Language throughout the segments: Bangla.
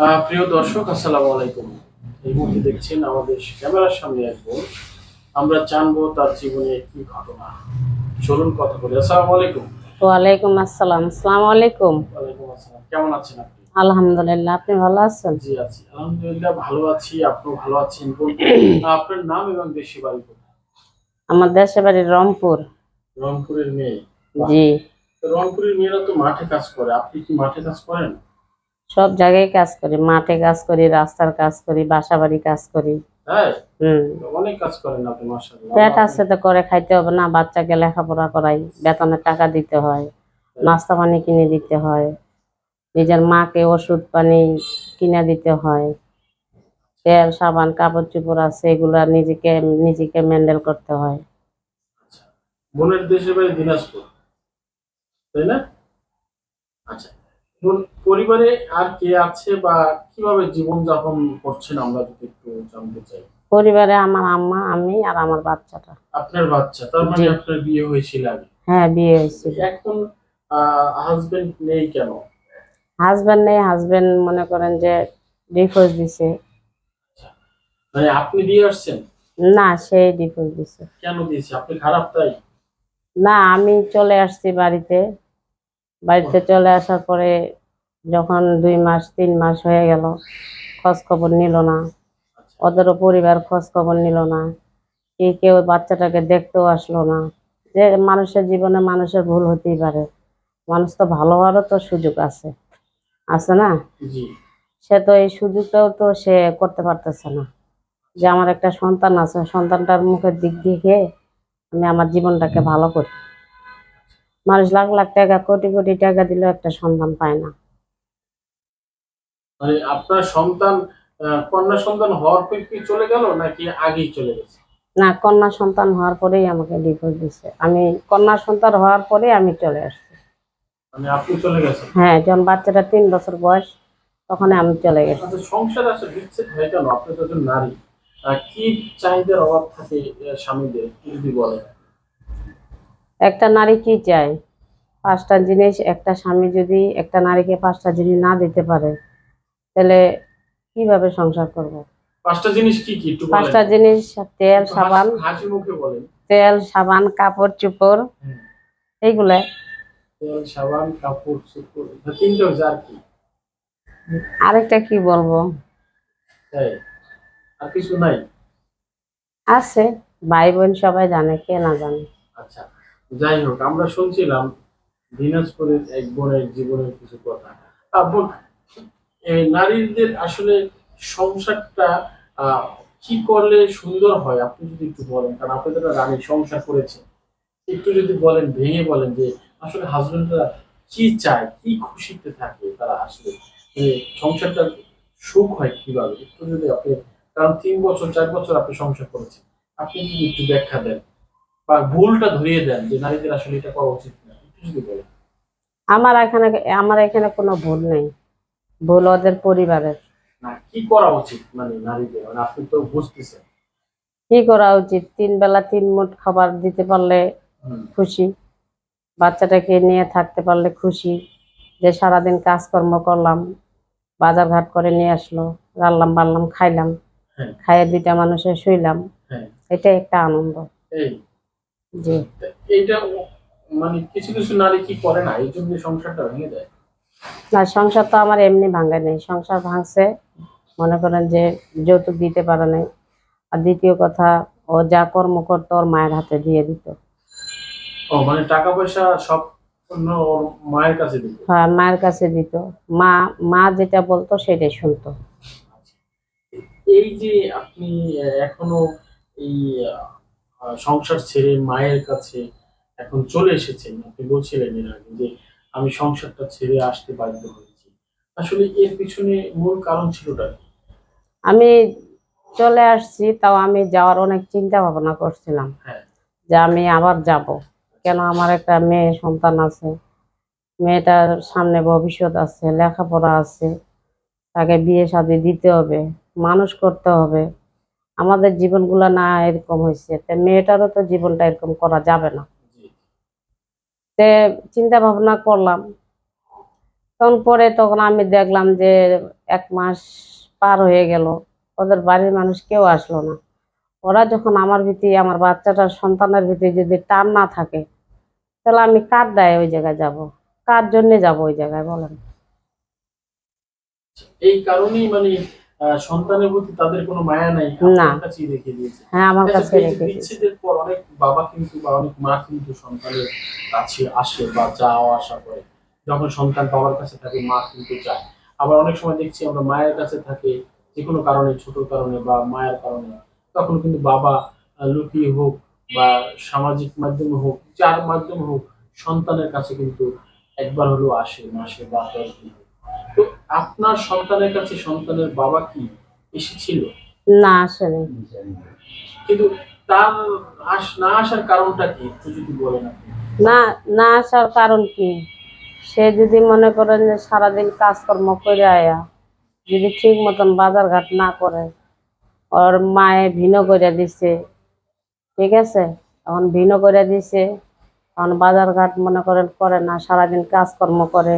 প্রিয় দর্শক আসসালামু আলাইকুম। এই মুহূর্তে দেখছেন আমাদের ক্যামেরার সামনে এক বোন। আমরা জানব তার জীবনে কি ঘটনা। চলুন কথা বলি। আসসালামু আলাইকুম। ওয়ালাইকুম আসসালাম। আসসালামু আলাইকুম। ওয়ালাইকুম আসসালাম। কেমন আছেন আপনি? আলহামদুলিল্লাহ আপনি ভালো আছেন? জি আছি। আলহামদুলিল্লাহ ভালো আছি। আপনিও ভালো আছেন আপনার নাম এবং দেশে বাড়ি আমার দেশে বাড়ি রংপুর। রংপুরের মেয়ে। জি। রংপুরের মেয়েরা তো মাঠে কাজ করে। আপনি কি মাঠে কাজ করেন? সব জায়গায় কাজ করি। মাঠে কাজ করি রাস্তার কাজ করি বাসা বাড়ি কাজ করি পেট আছে তো করে খাইতে হবে না বাচ্চাকে লেখাপড়া করাই। বেতনের টাকা দিতে হয় নাস্তা পানি কিনে দিতে হয় নিজের মাকে ওষুধ পানি কিনে দিতে হয়। তেল সাবান কাপড় চোপড় আছে এগুলা নিজেকে নিজেকে মেন্ডেল করতে হয়। বোনের দেশের বাড়ি দিনাজপুর তাই না? আচ্ছা। পরিবারে আর কে আছে বা কীভাবে জীবন যাপন করছেন আমরা যদি একটু জানতে চাই? পরিবারে আমার আম্মা আমি আর আমার বাচ্চাটা। আপনার বাচ্চা তার মানে আপনার বিয়ে হয়েছিল আগে? হ্যাঁ বিয়ে হয়েছিল। এখন হাজবেন্ড নেই কেন? হাজবেন্ড নেই হাজবেন্ড মনে করেন যে ডিভোর্স দিছে। মানে আপনি দিয়ে আসছেন? না সেই ডিভোর্স দিছে। কেন দিয়েছে? আপনি খারাপ তাই? না আমি চলে আসছি বাড়িতে। বাড়িতে চলে আসার পরে যখন দুই মাস তিন মাস হয়ে গেল খোঁজ খবর নিল না। ওদেরও পরিবার খোঁজ খবর নিল না। কি কেউ বাচ্চাটাকে দেখতেও আসলো না। যে মানুষের জীবনে মানুষের ভুল হতেই পারে। মানুষ তো ভালো হওয়ারও তো সুযোগ আছে। আছে না? সে তো এই সুযোগটাও তো সে করতে পারতেছে না। যে আমার একটা সন্তান আছে সন্তানটার মুখের দিক দেখে আমি আমার জীবনটাকে ভালো করি। মানুষ লাখ লাখ টাকা কোটি কোটি টাকা দিলেও একটা সন্তান পায় না। মানে আপনার সন্তান কন্যা সন্তান হওয়ার পর কি চলে গেল নাকি আগেই চলে গেছে? না কন্যা সন্তান হওয়ার পরেই আমাকে ডিভোর্স দিচ্ছে আমি কন্যা সন্তান হওয়ার পরেই আমি চলে আসছি। মানে আপনি চলে গেছেন? হ্যাঁ যখন বাচ্চাটা তিন বছর বয়স তখন আমি চলে গেছি। আচ্ছা সংসার আসলে বিচ্ছেদ হয়ে কেন? আপনি তো একজন নারী। কি চাহিদার অভাব থাকে স্বামীদের যদি বলেন। একটা নারী কি চায়? পাঁচটা জিনিস একটা স্বামী যদি একটা নারীকে পাঁচটা জিনিস না দিতে পারে তাহলে কীভাবে সংসার করব? পাঁচটা জিনিস কি কি? পাঁচটা জিনিস তেল সাবান। হাসি- মুখে বলেন। তেল সাবান কাপড় চোপড়। এইগুলা। তেল সাবান কাপড় চোপড় তিনটে আর কি? আরেকটা কি বলব? আর কিছু নাই? আছে। ভাই বোন সবাই জানে কে না জানে। আচ্ছা। যাই হোক আমরা শুনছিলাম দিনাজপুরের এক বোনের জীবনের কিছু কথা। নারীদের আসলে সংসারটা কি করলে সুন্দর হয়, আপনি যদি একটু বলেন। কারণ আপনি তো রানী, সংসার করেছেন। একটু যদি বলেন, ভেঙে বলেন যে আসলে হাজবেন্ডরা কি চায়, কি খুশিতে থাকে, তারা আসলে সংসারটা সুখ হয় কীভাবে? একটু যদি আপনি, কারণ তিন বছর, চার বছর আপনি সংসার করেছেন, আপনি যদি একটু ব্যাখ্যা দেন। বা ভুলটা ধরিয়ে দেন যে নারীদের আসলে এটা করা উচিত না। যদি বলেন। আমার এখানে আমার এখানে কোনো ভুল নেই। ভুল ওদের পরিবারের। না কি করা উচিত মানে নারীদের? মানে আপনি তো বুঝতেছেন। কি করা উচিত? তিন বেলা তিন মুঠ খাবার দিতে পারলে খুশি। বাচ্চাটাকে নিয়ে থাকতে পারলে খুশি। যে সারাদিন কাজকর্ম করলাম বাজার ঘাট করে নিয়ে আসলো রান্নাম বাড়লাম খাইলাম হ্যাঁ। খাইয়ে দুইটা মানুষের শুইলাম। হ্যাঁ। এটাই একটা আনন্দ। এইটা মানে কিছু কিছু নারী কি করে না? এই জন্য সংসারটা ভেঙে না সংসার তো আমার এমনি ভাঙে নেই। সংসার ভাঙছে মনে করেন যে যৌতুক দিতে পারে নাই। আর দ্বিতীয় কথা ও যা কর্ম করতো ওর মায়ের হাতে দিয়ে দিত। ও মানে টাকা পয়সা সব মায়ের কাছে দিত? হ্যাঁ মায়ের কাছে দিত। মা মা যেটা বলতো সেটাই শুনতো। এই যে আপনি এখনও এই সংসার ছেড়ে মায়ের কাছে এখন চলে এসেছেন। আপনি বলছিলেন এর আগে যে আমি সংসারটা ছেড়ে আসতে বাধ্য হয়েছি। আসলে এর পিছনে মূল কারণ ছিলটা? আমি চলে আসছি তাও আমি যাওয়ার অনেক চিন্তা ভাবনা করছিলাম হ্যাঁ। যে আমি আবার যাব। কেন আমার একটা মেয়ে সন্তান আছে মেয়েটার সামনে ভবিষ্যৎ আছে লেখাপড়া আছে তাকে বিয়ে শাদি দিতে হবে মানুষ করতে হবে। আমাদের জীবনগুলো না এরকম হয়েছে। তে মেয়েটারও তো জীবনটা এরকম করা যাবে না। তে চিন্তা ভাবনা করলাম। তখন পরে তখন আমি দেখলাম যে এক মাস পার হয়ে গেল। ওদের বাড়ির মানুষ কেউ আসলো না। ওরা যখন আমার ভিতরে আমার বাচ্চাটার সন্তানের ভিতরে যদি টান না থাকে তাহলে আমি কার দায় ওই জায়গায় যাব? কার জন্যে যাব ওই জায়গায় বলেন? এই কারণেই মানে সন্তানের প্রতি তাদের কোনো মায়া নাই না। কাছেই রেখে দিয়েছে। হ্যাঁ আমার কাছে রেখে দিয়েছে বিচ্ছেদের পর অনেক বাবা কিন্তু বা অনেক মা কিন্তু সন্তানের কাছে আসে বা যাওয়া আসা করে। যখন সন্তান বাবার কাছে থাকে মা কিন্তু যায়। আবার অনেক সময় দেখছি আমরা মায়ের কাছে থাকে যে কোনো কারণে ছোট কারণে বা মায়ের কারণে। তখন কিন্তু বাবা লুকিয়ে হোক বা সামাজিক মাধ্যমে হোক যার মাধ্যমে হোক সন্তানের কাছে কিন্তু একবার হলেও আসে মাসে বা দশ দিন। আপনার সন্তানের কাছে সন্তানের বাবা কি এসেছিল? না আসেনি। কিন্তু তার আস না আসার কারণটা কি? একটু যদি বলেন আপনি। না না আসার কারণ কি? সে যদি মনে করেন যে সারাদিন কাজকর্ম করে আয়া যদি ঠিক মতন বাজার ঘাট না করে ওর মায়ে ভিন্ন করে দিছে ঠিক আছে? এখন ভিন্ন করে দিছে এখন বাজার ঘাট মনে করেন করে না সারাদিন কাজকর্ম করে।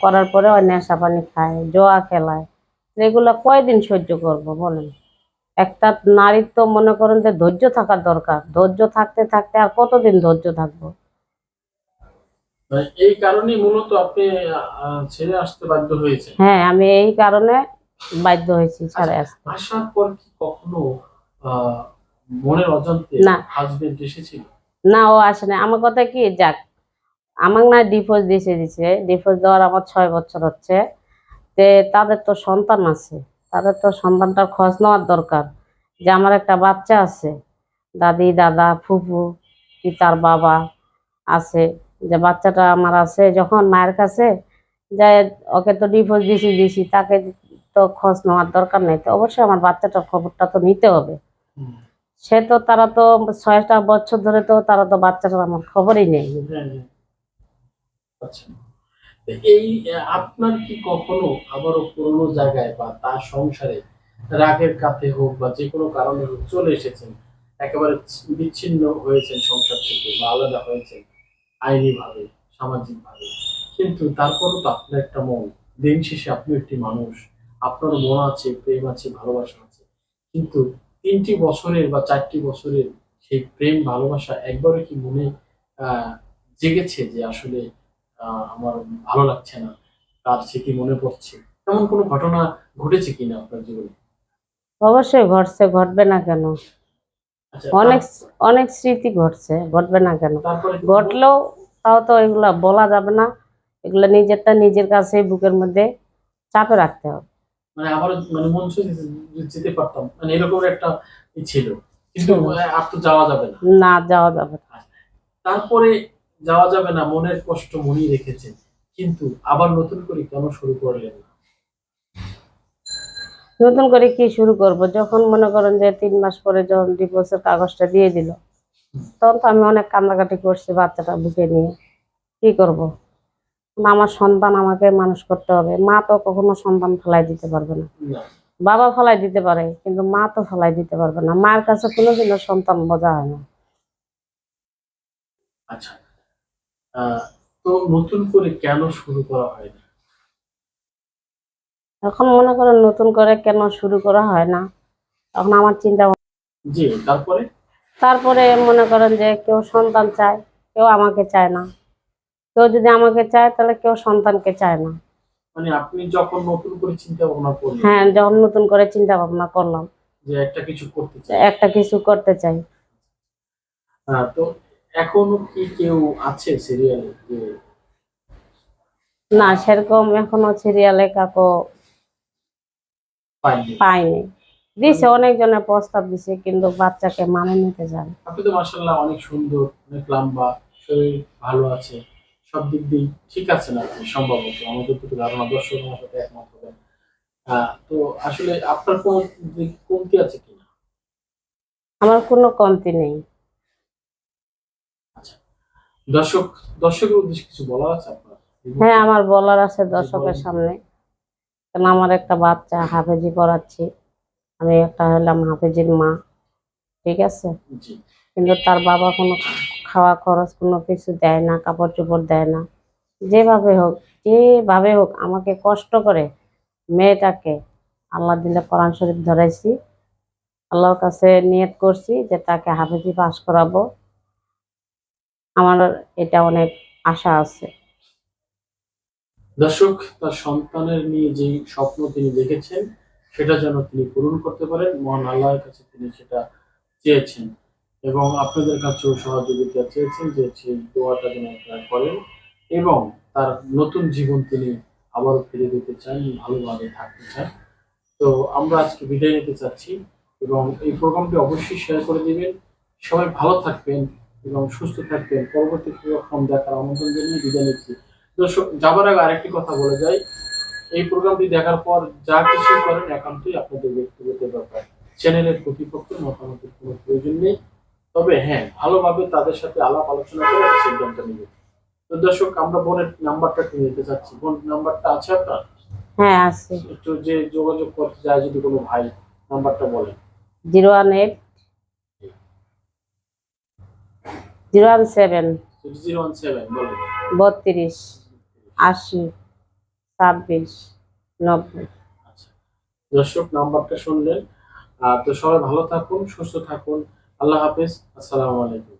করার পরে ওই নেশা পানি খায় জোয়া খেলায়। এগুলো কয়দিন সহ্য করব বলেন? একটা নারীর তো মনে করেন যে ধৈর্য থাকার দরকার। ধৈর্য থাকতে থাকতে আর কতদিন ধৈর্য থাকব? এই কারণেই মূলত আপনি ছেড়ে আসতে বাধ্য হয়েছে হ্যাঁ আমি এই কারণে বাধ্য হয়েছি ছাড়ে আসতে। আসার পর কি কখনো মনের অজান্তে না। হাজবেন্ড এসেছিল? না ও আসে না আমার কথা কি যাক আমাকে না ডিভোর্স দিছে দিছে। ডিভোর্স দেওয়ার আমার ছয় বছর হচ্ছে। তে তাদের তো সন্তান আছে। তাদের তো সন্তানটার খোঁজ নেওয়ার দরকার। যে আমার একটা বাচ্চা আছে। দাদি দাদা ফুফু কি তার বাবা আছে। যে বাচ্চাটা আমার আছে যখন মায়ের কাছে যে ওকে তো ডিভোর্স দিছি দিছি তাকে তো খোঁজ নেওয়ার দরকার নেই। তো অবশ্যই আমার বাচ্চাটার খবরটা তো নিতে হবে। সে তো তারা তো ছয়টা বছর ধরে তো তারা তো বাচ্চাটার আমার খবরই নেই। হ্যাঁ, হ্যাঁ। আচ্ছা। এই আপনার কি কখনো আবারও পুরোনো জায়গায় বা তার সংসারে রাগের কাছে হোক বা যে কোনো কারণে হোক চলে এসেছেন, একেবারে বিচ্ছিন্ন হয়েছেন সংসার থেকে বা আলাদা হয়েছেন আইনি ভাবে সামাজিক কিন্তু তারপরও তো আপনার একটা মন, দিন শেষে আপনি একটি মানুষ আপনার মন আছে, প্রেম আছে, ভালোবাসা আছে, কিন্তু তিনটি বছরের বা চারটি বছরের সেই প্রেম, ভালোবাসা একবারও কি মনে জেগেছে যে আসলে আমার ভালো লাগছে না। তার স্মৃতি মনে পড়ছে? এমন কোনো ঘটনা ঘটেছে কিনা আপনার জীবনে? অবশ্যই ঘটছে ঘটবে না কেন? আচ্ছা অনেক অনেক স্মৃতি ঘটছে ঘটবে না কেন? ঘটলেও তাও তো এগুলা বলা যাবে না। এগুলা নিজেরটা নিজের কাছে বুকের মধ্যে চাপে রাখতে হবে। মানে আবার মানে মন যেতে- যেতে পারতাম। মানে এরকম একটা ছিল। কিন্তু আর তো যাওয়া যাবে না। না যাওয়া যাবে না। তারপরে যাওয়া যাবে না মনের কষ্ট মনেই রেখেছেন। কিন্তু আবার নতুন করে কেন শুরু করলেন না? নতুন করে কি শুরু করব? যখন মনে করেন যে তিন মাস পরে যখন ডিভোর্সের কাগজটা দিয়ে দিল তখন তো আমি অনেক কান্নাকাটি করছি বাচ্চাটা বুকে নিয়ে। কি করব? আমার সন্তান আমাকে মানুষ করতে হবে। মা তো কখনো সন্তান ফেলাই দিতে পারবে না। বাবা ফেলাই দিতে পারে কিন্তু মা তো ফেলাই দিতে পারবে না। মার কাছে কোনোদিনও সন্তান বোঝা হয় না। আচ্ছা। তো নতুন করে কেন শুরু করা হয় না? এখন মনে করেন নতুন করে কেন শুরু করা হয় না? তখন আমার চিন্তা জি তারপরে? তারপরে মনে করেন যে কেউ সন্তান চায় কেউ আমাকে চায় না। কেউ যদি আমাকে চায় তাহলে কেউ সন্তানকে চায় না। মানে আপনি যখন নতুন করে চিন্তা ভাবনা করলেন হ্যাঁ যখন নতুন করে চিন্তা ভাবনা করলাম যে একটা কিছু করতে চাই। একটা কিছু করতে চাই। হ্যাঁ, তো এখনও কি কেউ আছে সিরিয়ালে না সেরকম এখনও সিরিয়ালে কাকো পাইনি। দিছে অনেকজনের প্রস্তাব দিছে কিন্তু বাচ্চাকে মানে নিতে চায় না। আপনি তো মার্শাল্লাহ অনেক সুন্দর অনেক লম্বা শরীর ভালো আছে সব দিক দিয়ে ঠিক আছে না আপনি সম্ভবত। আমাদের যতটুকু ধারণা দর্শক আমার সাথে একমত হবেন। তো আসলে আপনার কোন কমতি আছে কিনা? আমার কোনো কমতি নেই। দর্শক দর্শকের উদ্দেশ্যে কিছু বলা আছে আপনার? হ্যাঁ আমার বলার আছে দর্শকের সামনে। কেন আমার একটা বাচ্চা হাফেজি পড়াচ্ছি। আমি একটা হলাম হাফেজির মা। ঠিক আছে? কিন্তু তার বাবা কোনো খাওয়া খরচ কোনো কিছু দেয় না কাপড় চোপড় দেয় না। যেভাবে হোক যেভাবে হোক আমাকে কষ্ট করে মেয়েটাকে আল্লাহ দিলে কোরআন শরীফ ধরাইছি। আল্লাহর কাছে নিয়ত করছি যে তাকে হাফেজি পাশ করাবো। আমার এটা অনেক আশা আছে। দর্শক, তার সন্তানের নিয়ে যে স্বপ্ন তিনি দেখেছেন, সেটা যেন তিনি পূরণ করতে পারেন, মহান আল্লাহর কাছে তিনি সেটা চেয়েছেন। এবং আপনাদের কাছেও সহযোগিতা চেয়েছেন যে দোয়াটা যেন আপনারা করেন এবং তার নতুন জীবন তিনি আবারও ফিরে দিতে চান, ভালোভাবে থাকতে চান। তো আমরা আজকে বিদায় নিতে চাচ্ছি এবং এই প্রোগ্রামটি অবশ্যই শেয়ার করে দিবেন। সবাই ভালো থাকবেন। এবং সুস্থ থাকবেন। পরবর্তী প্রোগ্রাম দেখার আমন্ত্রণ জানিয়ে বিদায় নিচ্ছি। দর্শক যাবার আগে আরেকটি কথা বলে যাই। এই প্রোগ্রামটি দেখার পর যা কিছু করেন একান্তই আপনাদের ব্যক্তিগত ব্যাপার। চ্যানেলের প্রতিপক্ষের মতামতের কোনো প্রয়োজন নেই। তবে হ্যাঁ ভালোভাবে তাদের সাথে আলাপ আলোচনা করে সিদ্ধান্ত নেবে তো দর্শক আমরা বোনের নাম্বারটা একটু নিতে চাচ্ছি। বোন নাম্বারটা আছে আপনার? হ্যাঁ আছে। একটু যে যোগাযোগ করতে চায় যদি কোনো ভাই নাম্বারটা বলেন। Zero one eight zero one seven. বত্রিশ আশি ছাব্বিশ নব্বই। আচ্ছা। দর্শক নাম্বারটা শুনলেন। তো সবাই ভালো থাকুন সুস্থ থাকুন। আল্লাহ হাফিজ। আসসালামু আলাইকুম।